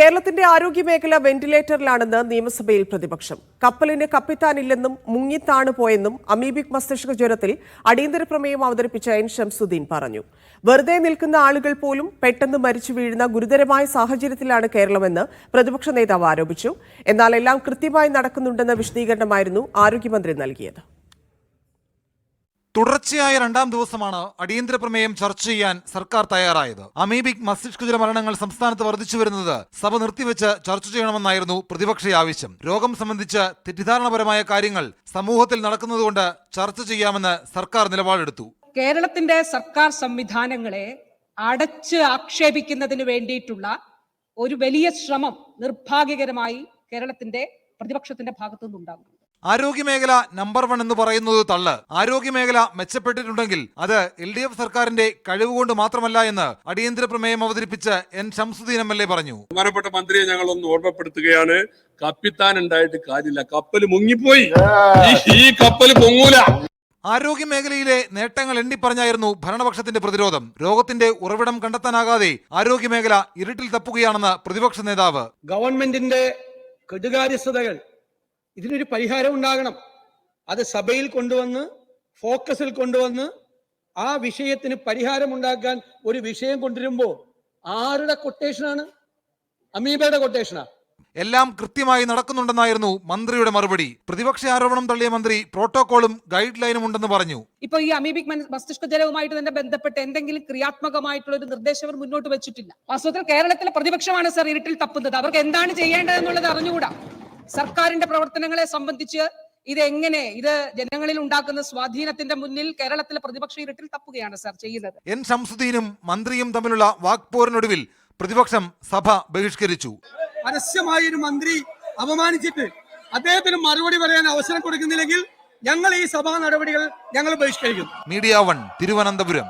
കേരളത്തിന്റെ ആരോഗ്യ മേഖല വെന്റിലേറ്ററിലാണെന്ന് നിയമസഭയിൽ പ്രതിപക്ഷം. കപ്പലിന് കപ്പിത്താനില്ലെന്നും മുങ്ങിത്താണ് പോയെന്നും അമീബിക് മസ്തിഷ്ക ജ്വരത്തിൽ അടിയന്തര പ്രമേയം അവതരിപ്പിച്ച എൻ ഷംസുദ്ദീൻ പറഞ്ഞു. വെറുതെ നിൽക്കുന്ന ആളുകൾ പോലും പെട്ടെന്ന് മരിച്ചു വീഴുന്ന ഗുരുതരമായ സാഹചര്യത്തിലാണ് കേരളമെന്ന് പ്രതിപക്ഷ നേതാവ് ആരോപിച്ചു. എന്നാൽ എല്ലാം കൃത്യമായി നടക്കുന്നുണ്ടെന്ന വിശദീകരണമായിരുന്നു ആരോഗ്യമന്ത്രി നൽകിയത്. തുടർച്ചയായ രണ്ടാം ദിവസമാണ് അടിയന്തര പ്രമേയം ചർച്ച ചെയ്യാൻ സർക്കാർ തയ്യാറായത്. അമീബിക് മസ്തിഷ്കജല മരണങ്ങൾ സംസ്ഥാനത്ത് വർദ്ധിച്ചു വരുന്നത് സഭ നിർത്തിവെച്ച് ചർച്ച ചെയ്യണമെന്നായിരുന്നു പ്രതിപക്ഷ ആവശ്യം. രോഗം സംബന്ധിച്ച് തെറ്റിദ്ധാരണപരമായ കാര്യങ്ങൾ സമൂഹത്തിൽ നടക്കുന്നതുകൊണ്ട് ചർച്ച ചെയ്യാമെന്ന് സർക്കാർ നിലപാടെടുത്തു. കേരളത്തിന്റെ സർക്കാർ സംവിധാനങ്ങളെ അടച്ച് ആക്ഷേപിക്കുന്നതിന് വേണ്ടിയിട്ടുള്ള ഒരു വലിയ ശ്രമം നിർഭാഗ്യകരമായി കേരളത്തിന്റെ പ്രതിപക്ഷത്തിന്റെ ഭാഗത്തു നിന്നുണ്ടാകുന്നു ആരോഗ്യമേഖല നമ്പർ വൺ എന്ന് പറയുന്നത് തള്ള്. ആരോഗ്യമേഖല മെച്ചപ്പെട്ടിട്ടുണ്ടെങ്കിൽ അത് എൽ ഡി എഫ് സർക്കാരിന്റെ കഴിവുകൊണ്ട് മാത്രമല്ല എന്ന് അടിയന്തര പ്രമേയം അവതരിപ്പിച്ച് N Shamsuddin M L A പറഞ്ഞു. ബഹുമാനപ്പെട്ട മന്ത്രിയെ ഞങ്ങൾ ഒന്ന് ഓർമ്മപ്പെടുത്തുകയാണ്. കപ്പിത്താൻ ഉണ്ടായിട്ട് കാര്യമില്ല. കപ്പൽ മുങ്ങിപ്പോയി. ഈ- ഈ കപ്പൽ പൊങ്ങൂല. ആരോഗ്യ മേഖലയിലെ നേട്ടങ്ങൾ എണ്ണിപ്പറഞ്ഞായിരുന്നു ഭരണപക്ഷത്തിന്റെ പ്രതിരോധം. രോഗത്തിന്റെ ഉറവിടം കണ്ടെത്താനാകാതെ ആരോഗ്യ മേഖല ഇരുട്ടിൽ തപ്പുകയാണെന്ന് പ്രതിപക്ഷ നേതാവ്. ഗവൺമെന്റിന്റെ കെടുകാര്യസ്ഥതകൾ ഇതിനൊരു പരിഹാരം ഉണ്ടാകണം. അത് സഭയിൽ കൊണ്ടുവന്ന് ഫോക്കസിൽ കൊണ്ടുവന്ന് ആ വിഷയത്തിന് പരിഹാരമുണ്ടാക്കാൻ ഒരു വിഷയം കൊണ്ടുവരുമ്പോൾ ആരുടെ കൊട്ടേഷനാണ് അമീബയുടെ കൊട്ടേഷനാ എല്ലാം കൃത്യമായി നടക്കുന്നുണ്ടെന്നായിരുന്നു മന്ത്രിയുടെ മറുപടി. പ്രതിപക്ഷ ആരോപണം തള്ളിയ മന്ത്രി പ്രോട്ടോകോളും ഗൈഡ് ലൈനും ഉണ്ടെന്ന് പറഞ്ഞു. ഇപ്പൊ ഈ അമീബിക് മസ്തിഷ്ക ജലവുമായിട്ട് തന്നെ ബന്ധപ്പെട്ട് എന്തെങ്കിലും ക്രിയാത്മകമായിട്ടുള്ള ഒരു നിർദ്ദേശം അവർ മുന്നോട്ട് വെച്ചിട്ടില്ല. വാസ്തവത്തിൽ കേരളത്തിലെ പ്രതിപക്ഷമാണ് സർ ഇരുട്ടിൽ തപ്പുന്നത്. അവർക്ക് എന്താണ് ചെയ്യേണ്ടതെന്നുള്ളത് അറിഞ്ഞുകൂടാ. സർക്കാരിന്റെ പ്രവർത്തനങ്ങളെ സംബന്ധിച്ച് ഇത് എങ്ങനെ ഇത് ജനങ്ങളിൽ ഉണ്ടാക്കുന്ന സ്വാധീനത്തിന്റെ മുന്നിൽ കേരളത്തിലെ പ്രതിപക്ഷ ഇരുട്ടിൽ തപ്പുകയാണ് സർ ചെയ്യുന്നത്? എൻ ശംസുദ്ദീനും മന്ത്രിയും തമ്മിലുള്ള വാക്പോരിനൊടുവിൽ പ്രതിപക്ഷം സഭ ബഹിഷ്കരിച്ചു. പരസ്യമായി ഒരു മന്ത്രി അപമാനിച്ചിട്ട് അദ്ദേഹത്തിന് മറുപടി പറയാൻ അവസരം കൊടുക്കുന്നില്ലെങ്കിൽ ഞങ്ങൾ ഈ സഭാ നടപടികൾ ഞങ്ങൾ ബഹിഷ്കരിക്കും. Media one Thiruvananthapuram.